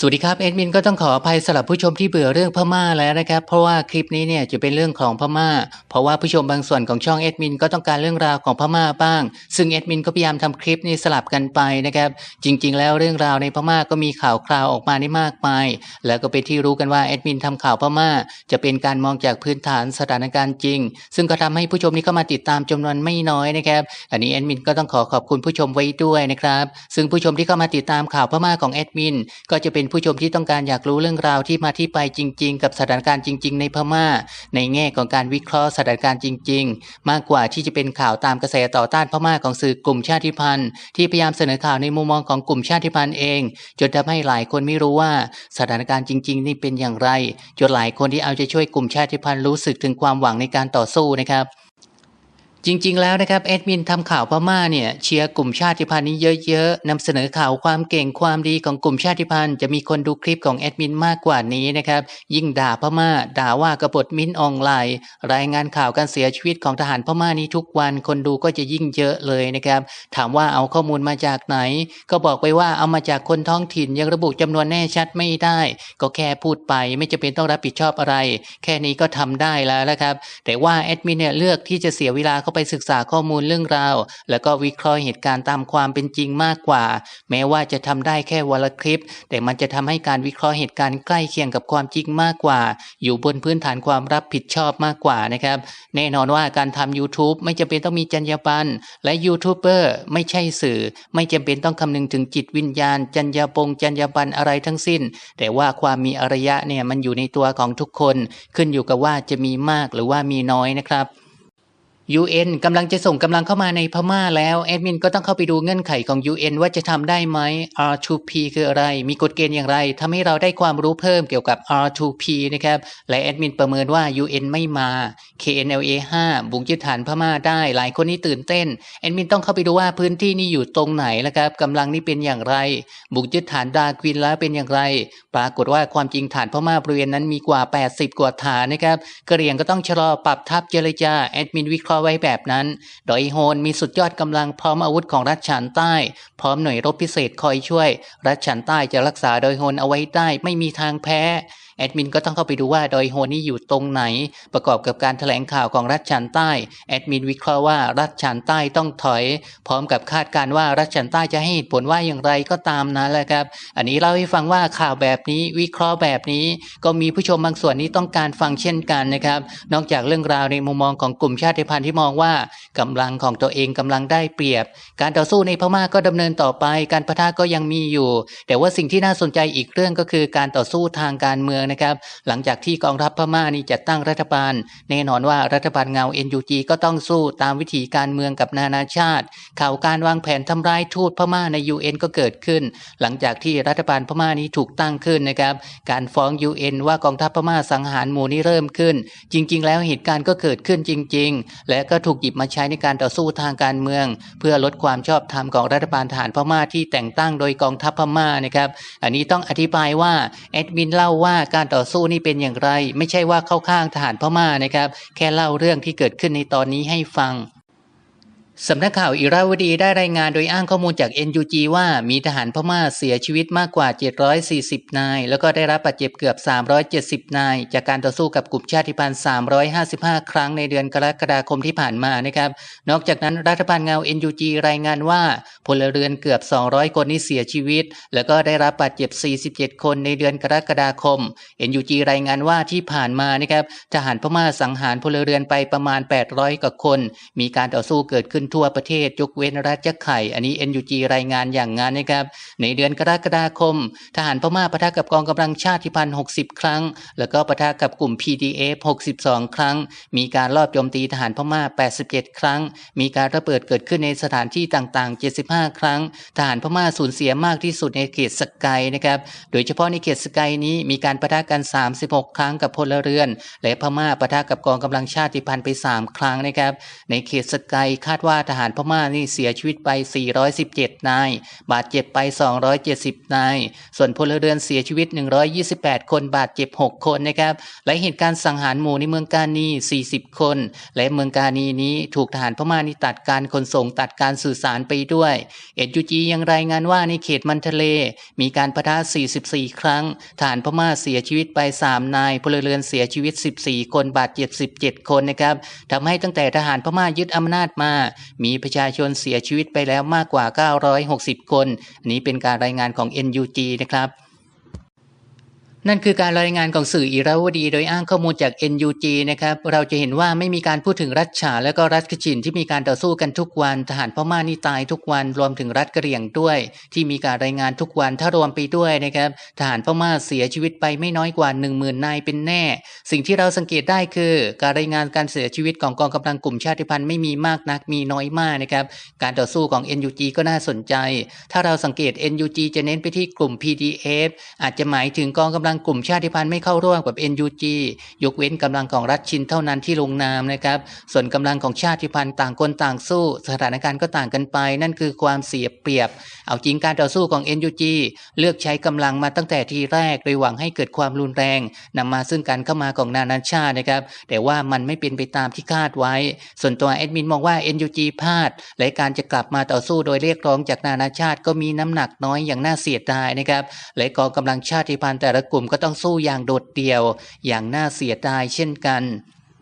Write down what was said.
สวัสดีครับเอ็ดมินก็ต้องขออภัยสำหรับผู้ชมที่เบื่อเรื่องพม่าแล้วนะครับ เพราะว่าคลิปนี้เนี่ยจะเป็นเรื่องของพม่า เพราะว่าผู้ชมบางส่วนของช่องเอ็ดมินก็ต้องการเรื่องราวของพม่าบ้าง ซึ่งเอ็ดมินก็พยายามทำคลิปนี้สลับกันไปนะครับจริง ๆ แล้วเรื่องราวในพม่าก็มีข่าวคราวออกมาได้มากมาย แล้วก็เป็นที่รู้กันว่าเอ็ดมินทำข่าวพม่า จะเป็นการมองจากพื้นฐานสถานการณ์จริง ซึ่งก็ทำให้ผู้ชมนี้เข้ามาติดตามจำนวนไม่น้อยนะครับอันนี้แอดมินก็ต้องขอขอบคุณผู้ชมไว้ด้วยนะครับซึ่งผู้ชมที่เข้ามาติดตามข่าวพม่าของแอดมินก็จะเป็นผู้ชมที่ต้องการอยากรู้เรื่องราวที่มาที่ไปจริง ๆ กับสถานการณ์จริง ๆ ในพม่า ในแง่ของการวิเคราะห์สถานการณ์จริง ๆ มากกว่าที่จะเป็นข่าวตามกระแสต่อต้านพม่าของสื่อกลุ่มชาติพันธุ์ที่พยายามเสนอข่าวในมุมมองของกลุ่มชาติพันธุ์เอง จนทำให้หลายคนไม่รู้ว่าสถานการณ์จริง ๆ นี่เป็นอย่างไรจนหลายคนที่เอาใจช่วยกลุ่มชาติพันธุ์รู้สึกถึงความหวังในการต่อสู้นะครับ จริงๆ แล้วนะครับแอดมินทำข่าวพม่าเนี่ยเชียร์กลุ่มชาติพันธุ์นี้เยอะๆนำเสนอข่าวความเก่งความดีของกลุ่มชาติพันธุ์จะมีคนดูคลิปของแอดมินมากกว่านี้นะครับ ยิ่งด่าพม่า ด่าว่ากบฏมิ้นออนไลน์ รายงานข่าวการเสียชีวิตของทหารพม่านี้ทุกวันคนดูก็จะยิ่งเยอะเลยนะครับ ถามว่าเอาข้อมูลมาจากไหน ก็บอกไปว่าเอามาจากคนท้องถิ่นยังระบุจำนวนแน่ชัดไม่ได้ ก็แค่พูดไปไม่จำเป็นต้องรับผิดชอบอะไร แค่นี้ก็ทำได้แล้วนะครับ แต่ว่าแอดมินเนี่ยเลือกที่จะเสียเวลาเข้าไปศึกษาข้อมูลเรื่องราว แล้วก็วิเคราะห์เหตุการณ์ตามความเป็นจริงมากกว่า แม้ว่าจะทำได้แค่วันละคลิป แต่มันจะทำให้การวิเคราะห์เหตุการณ์ใกล้เคียงกับความจริงมากกว่า อยู่บนพื้นฐานความรับผิดชอบมากกว่านะครับแน่นอนว่าการทำ YouTube ไม่จำเป็นต้องมีจรรยาบรรณและยูทูบเบอร์ไม่ใช่สื่อ ไม่จำเป็นต้องคำนึงถึงจิตวิญญาณ จรรยาบงจรรยาบรรณอะไรทั้งสิ้น แต่ว่าความมีอารยะเนี่ยมันอยู่ในตัวของทุกคน ขึ้นอยู่กับว่าจะมีมากหรือว่ามีน้อยนะครับ UN กำลังจะส่งกำลังเข้ามาในพม่าแล้วแอดมินก็ต้องเข้าไปดูเงื่อนไขของ UN ว่าจะทำได้ไหม R2P คืออะไร มีกฎเกณฑ์อย่างไรทำให้เราได้ความรู้เพิ่มเกี่ยวกับ R2P นะครับและแอดมินประเมินว่า UN ไม่มา KNLA 5 บุกยึดฐานพม่าได้หลายคนนี่ตื่นเต้นแอดมินต้องเข้าไปดูว่าพื้นที่นี้อยู่ตรงไหนแล้วครับกำลังนี่เป็นอย่างไร บุกยึดฐานดาควินแล้วเป็นอย่างไร ปรากฏว่าความจริงฐานพม่าบริเวณนั้นมีกว่า 80 กว่าฐานนะครับกระเรียงก็ต้องชะลอปรับทัพเจรจาแอดมินวิเคราะห์ไว้แบบนั้นโดยโฮนมีสุดยอดกำลังพร้อมอาวุธของรัชฉานใต้ พร้อมหน่วยรบพิเศษคอยช่วย รัชฉานใต้จะรักษาโดยโฮนเอาไว้ได้ไม่มีทางแพ้ แอดมินก็ต้องเข้าไปดูว่าโดยโฮนี่อยู่ตรงไหน ประกอบกับการแถลงข่าวของรัฐฉานใต้แอดมินวิเคราะห์ว่ารัฐฉานใต้ต้องถอย พร้อมกับคาดการณ์ว่ารัฐฉานใต้จะให้เหตุผลว่าอย่างไรก็ตามนั้นแหละครับ อันนี้เล่าให้ฟังว่าข่าวแบบนี้วิเคราะห์แบบนี้ ก็มีผู้ชมบางส่วนนี้ต้องการฟังเช่นกันนะครับ นอกจากเรื่องราวในมุมมองของกลุ่มชาติพันธุ์ที่มองว่ากำลังของตัวเองกำลังได้เปรียบ การต่อสู้ในพม่าก็ดำเนินต่อไป การปะทะก็ยังมีอยู่ แต่ว่าสิ่งที่น่าสนใจอีกเรื่องก็คือการต่อสู้ทางการเมืองนะครับ หลังจากที่กองทัพพม่านี่จัดตั้งรัฐบาล แน่นอนว่ารัฐบาลเงา NUG ก็ต้องสู้ตามวิธีการเมืองกับนานาชาติ ข่าวการวางแผนทำร้ายทูตพม่าใน UN ก็เกิดขึ้น หลังจากที่รัฐบาลพม่านี้ถูกตั้งขึ้นนะครับ การฟ้อง UN ว่ากองทัพพม่าสังหารหมู่นี้เริ่มขึ้น จริง ๆ แล้วเหตุการณ์ก็เกิดขึ้นจริง ๆ และก็ถูกหยิบมาใช้ในการต่อสู้ทางการเมือง เพื่อลดความชอบธรรมของรัฐบาลทหารพม่าที่แต่งตั้งโดยกองทัพพม่านะครับ อันนี้ต้องอธิบายว่าแอดมินเล่าว่าการต่อสู้นี่เป็นอย่างไร ไม่ใช่ว่าเข้าข้างทหารพม่านะครับ แค่เล่าเรื่องที่เกิดขึ้นในตอนนี้ให้ฟัง สำนักข่าวอิราวดีได้รายงานโดยอ้างข้อมูลจาก NUG ว่ามีทหารพม่าเสียชีวิตมากกว่า 740 นาย แล้วก็ได้รับบาดเจ็บเกือบ 370 นาย จากการต่อสู้กับกลุ่มชาติพันธุ์ 355 ครั้งในเดือนกรกฎาคมที่ผ่านมานะครับ นอกจากนั้นรัฐบาลเงา NUG รายงานว่าพลเรือนเกือบ 200 คนนี้เสียชีวิต แล้วก็ได้รับบาดเจ็บ 47 คนในเดือนกรกฎาคม NUG รายงานว่าที่ผ่านมานะครับทหารพม่าสังหารพลเรือนไปประมาณ 800 กว่าคน มีการต่อสู้เกิดขึ้นทั่วประเทศ ยกเว้นรัฐยะไข่ อันนี้ NUG รายงานอย่างงั้นนะครับ ในเดือนกรกฎาคม ทหารพม่าปะทะกับกองกำลังชาติพันธุ์60 ครั้ง แล้วก็ปะทะกับกลุ่ม PDF 62 ครั้ง มีการลอบโจมตีทหารพม่า 87 ครั้ง มีการระเบิดเกิดขึ้นในสถานที่ต่างๆ 75 ครั้ง ทหารพม่าสูญเสียมากที่สุดในเขตสกายนะครับ โดยเฉพาะในเขตสกายนี้มีการปะทะกัน 36 ครั้งกับพลเรือน และพม่าปะทะกับกองกำลังชาติพันธุ์ไป 3 ครั้งนะครับ ในเขตสกายคาดว่าทหารพม่านี่เสียชีวิตไป 417 นาย บาดเจ็บไป 270 นาย ส่วนพลเรือนเสียชีวิต 128 คนบาดเจ็บ 6 คนนะครับ และเหตุการณ์สังหารหมู่ในเมืองกานี40 คน และเมืองกานีนี้ถูกทหารพม่านี่ตัดการขนส่งตัดการสื่อสารไปด้วย เอ็ดยูจียังรายงานว่าในเขตมันทะเล มีการประทะ 44 ครั้งทหารพม่าเสียชีวิตไป 3 นาย พลเรือนเสียชีวิต 14 คนบาดเจ็บ 17 คนนะครับทำให้ตั้งแต่ทหารพม่ายึดอำนาจมามีประชาชนเสียชีวิตไปแล้วมากกว่า 960 คน อันนี้เป็นการรายงานของ NUG นะครับ นั่นคือการรายงานของสื่ออิราวดี โดยอ้างข้อมูลจาก NUG นะครับ เราจะเห็นว่าไม่มีการพูดถึงรัฐฉาและก็รัฐกชินที่มีการต่อสู้กันทุกวัน ทหารพม่านี่ตายทุกวัน รวมถึงรัฐกะเหรี่ยงด้วย ที่มีการรายงานทุกวันถ้ารวมไปด้วยนะครับ ทหารพม่าเสียชีวิตไปไม่น้อยกว่า 1 0,000 นายเป็นแน่ สิ่งที่เราสังเกตได้คือ การรายงานการเสียชีวิตของกองกำลังกลุ่มชาติพันธุ์ไม่มีมากนัก มีน้อยมากนะครับ การต่อสู้ของ NUG ก็น่าสนใจ ถ้าเราสังเกต NUG จะเน้นไปที่กลุ่ม PDF อาจจะหมายถึงกองกำลังกลุ่มชาติพันธุ์ไม่เข้าร่วมกับ NUG ยกเว้นกำลังของรัฐชินเท่านั้นที่ลงนามนะครับ ส่วนกำลังของชาติพันธุ์ต่างคนต่างสู้ สถานการณ์ก็ต่างกันไป นั่นคือความเสียเปรียบ เอาจริงการต่อสู้ของ NUG เลือกใช้กำลังมาตั้งแต่ทีแรกโดยหวังให้เกิดความรุนแรงนำมาซึ่งการเข้ามาของนานาชาตินะครับ แต่ว่ามันไม่เป็นไปตามที่คาดไว้ ส่วนตัวแอดมินมองว่า NUG พลาดและการจะกลับมาต่อสู้โดยเรียกร้องจากนานาชาติก็มีน้ำหนักน้อยอย่างน่าเสียดายนะครับและกองกำลังชาติพันธุ์แต่ละกลุ่มก็ต้องสู้อย่างโดดเดี่ยว อย่างน่าเสียดายเช่นกัน